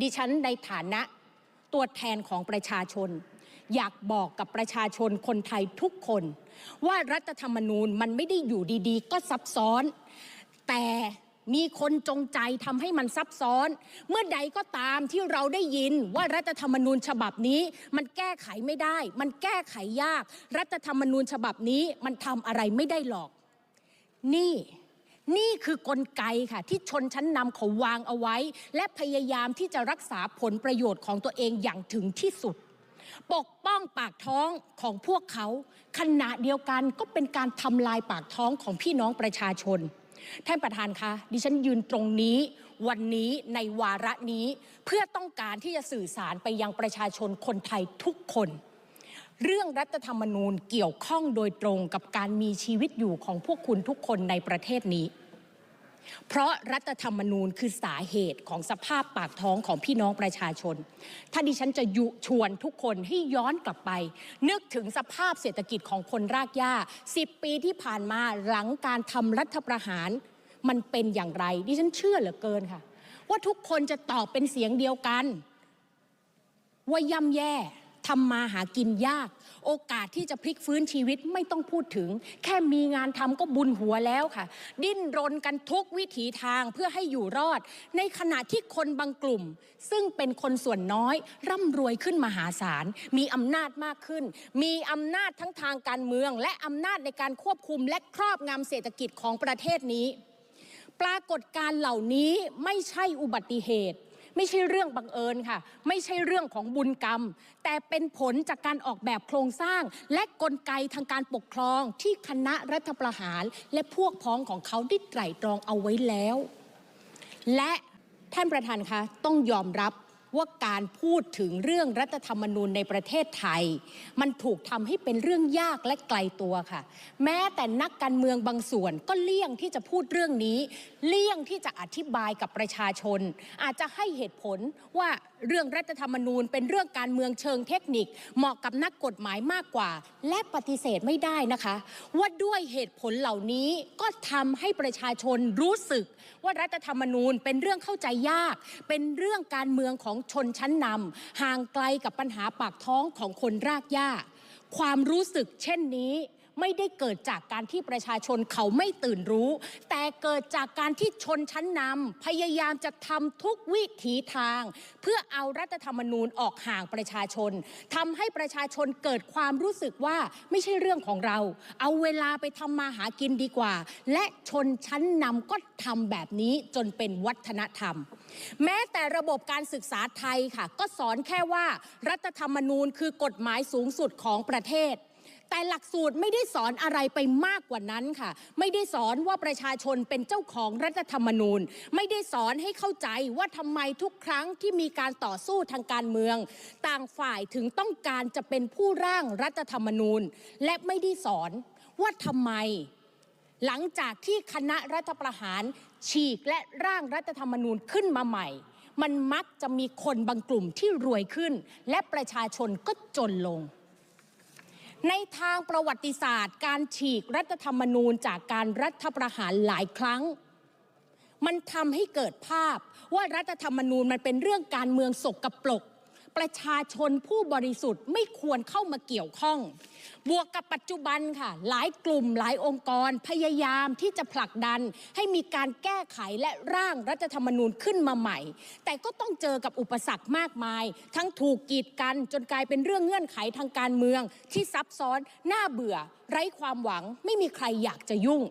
ดิฉันในฐานะตัวแทนของประชาชน อยากบอกกับประชาชนคนไทยทุกคน ว่ารัฐธรรมนูญมันไม่ได้อยู่ดีๆ ก็ซับซ้อน แต่มีคนจงใจทำให้มันซับซ้อน เมื่อใดก็ตามที่เราได้ยินว่ารัฐธรรมนูญฉบับนี้ มันแก้ไขไม่ได้ มันแก้ไขยาก รัฐธรรมนูญฉบับนี้มันทำอะไรไม่ได้หรอก นี่ นี่คือกลไกค่ะที่ชนชั้นนำเขาวางเอาไว้ และพยายามที่จะรักษาผลประโยชน์ของตัวเองอย่างถึงที่สุด ปกป้องปากท้องของพวกเขาขณะเดียวกันก็เป็นการทำลายปากท้องของพี่น้องประชาชนท่านประธานคะดิฉันยืนตรงนี้ วันนี้ในวาระนี้เพื่อต้องการที่จะสื่อสารไปยังประชาชนคนไทยทุกคน เรื่องรัฐธรรมนูญเกี่ยวข้องโดยตรงกับการมีชีวิตอยู่ของพวกคุณทุกคนในประเทศนี้ เพราะรัฐธรรมนูญคือสาเหตุของสภาพปากท้องของพี่น้องประชาชน ถ้าดิฉันจะยุชวนทุกคนให้ย้อนกลับไป นึกถึงสภาพเศรษฐกิจของคนรากหญ้า 10 ปีที่ผ่านมาหลังการทำรัฐประหารมันเป็นอย่างไร ดิฉันเชื่อเหลือเกินค่ะ ว่าทุกคนจะตอบเป็นเสียงเดียวกัน ว่าย่ำแย่ ทำมาหากินยาก โอกาสที่จะพลิกฟื้นชีวิตไม่ต้องพูดถึง แค่มีงานทำก็บุญหัวแล้วค่ะ ดิ้นรนกันทุกวิถีทางเพื่อให้อยู่รอด ในขณะที่คนบางกลุ่ม ซึ่งเป็นคนส่วนน้อย ร่ำรวยขึ้นมหาศาล มีอำนาจมากขึ้น มีอำนาจทั้งทางการเมือง และอำนาจในการควบคุมและครอบงำเศรษฐกิจของประเทศนี้ ปรากฏการเหล่านี้ไม่ใช่อุบัติเหตุ ไม่ใช่เรื่องบังเอิญค่ะ ไม่ใช่เรื่องของบุญกรรม แต่เป็นผลจากการออกแบบโครงสร้าง และกลไกทางการปกครองที่คณะรัฐประหาร และพวกพ้องของเขาได้ไตร่ตรองเอาไว้แล้ว และท่านประธานคะต้องยอมรับ ว่าการพูดถึงเรื่องรัฐธรรมนูญในประเทศไทย มันถูกทำให้เป็นเรื่องยากและไกลตัวค่ะ แม้แต่นักการเมืองบางส่วนก็เลี่ยงที่จะพูดเรื่องนี้ เลี่ยงที่จะอธิบายกับประชาชน อาจจะให้เหตุผลว่าเรื่องรัฐธรรมนูญ เป็นเรื่องการเมืองเชิงเทคนิค เหมาะกับนักกฎหมายมากกว่า และปฏิเสธไม่ได้นะคะ ว่าด้วยเหตุผลเหล่านี้ก็ทำให้ประชาชนรู้สึก ว่ารัฐธรรมนูญเป็นเรื่องเข้าใจยาก เป็นเรื่องการเมืองของชนชั้นนำห่างไกลกับปัญหาปากท้องของคนรากหญ้า ความรู้สึกเช่นนี้ ไม่ได้เกิดจากการที่ประชาชนเขาไม่ตื่นรู้ แต่เกิดจากการที่ชนชั้นนำพยายามจะทำทุกวิถีทาง เพื่อเอารัฐธรรมนูญออกห่างประชาชนทำให้ประชาชนเกิดความรู้สึกว่าไม่ใช่เรื่องของเรา เอาเวลาไปทำมาหากินดีกว่า และชนชั้นนำก็ทำแบบนี้จนเป็นวัฒนธรรม แม้แต่ระบบการศึกษาไทยค่ะ ก็สอนแค่ว่ารัฐธรรมนูญคือกฎหมายสูงสุดของประเทศ แต่หลักสูตรไม่ได้สอนอะไรไปมากกว่านั้นค่ะ ไม่ได้สอนว่าประชาชนเป็นเจ้าของรัฐธรรมนูญ ไม่ได้สอนให้เข้าใจว่าทำไมทุกครั้งที่มีการต่อสู้ทางการเมือง ต่างฝ่ายถึงต้องการจะเป็นผู้ร่างรัฐธรรมนูญ และไม่ได้สอนว่าทำไมหลังจากที่คณะรัฐประหาร ฉีกและร่างรัฐธรรมนูญขึ้นมาใหม่ มันมักจะมีคนบางกลุ่มที่รวยขึ้น และประชาชนก็จนลง ในทางประวัติศาสตร์ การฉีกรัฐธรรมนูญจากการรัฐประหารหลายครั้ง มันทำให้เกิดภาพว่ารัฐธรรมนูญมันเป็นเรื่องการเมืองสกปรก ประชาชนผู้บริสุทธิ์ไม่ควรเข้ามาเกี่ยวข้อง บวกกับปัจจุบันค่ะ หลายกลุ่มหลายองค์กรพยายามที่จะผลักดัน ให้มีการแก้ไขและร่างรัฐธรรมนูญขึ้นมาใหม่ แต่ก็ต้องเจอกับอุปสรรคมากมาย ทั้งถูกกีดกันจนกลายเป็นเรื่องเงื่อนไขทางการเมือง ที่ซับซ้อนน่าเบื่อ ไร้ความหวังไม่มีใครอยากจะยุ่ง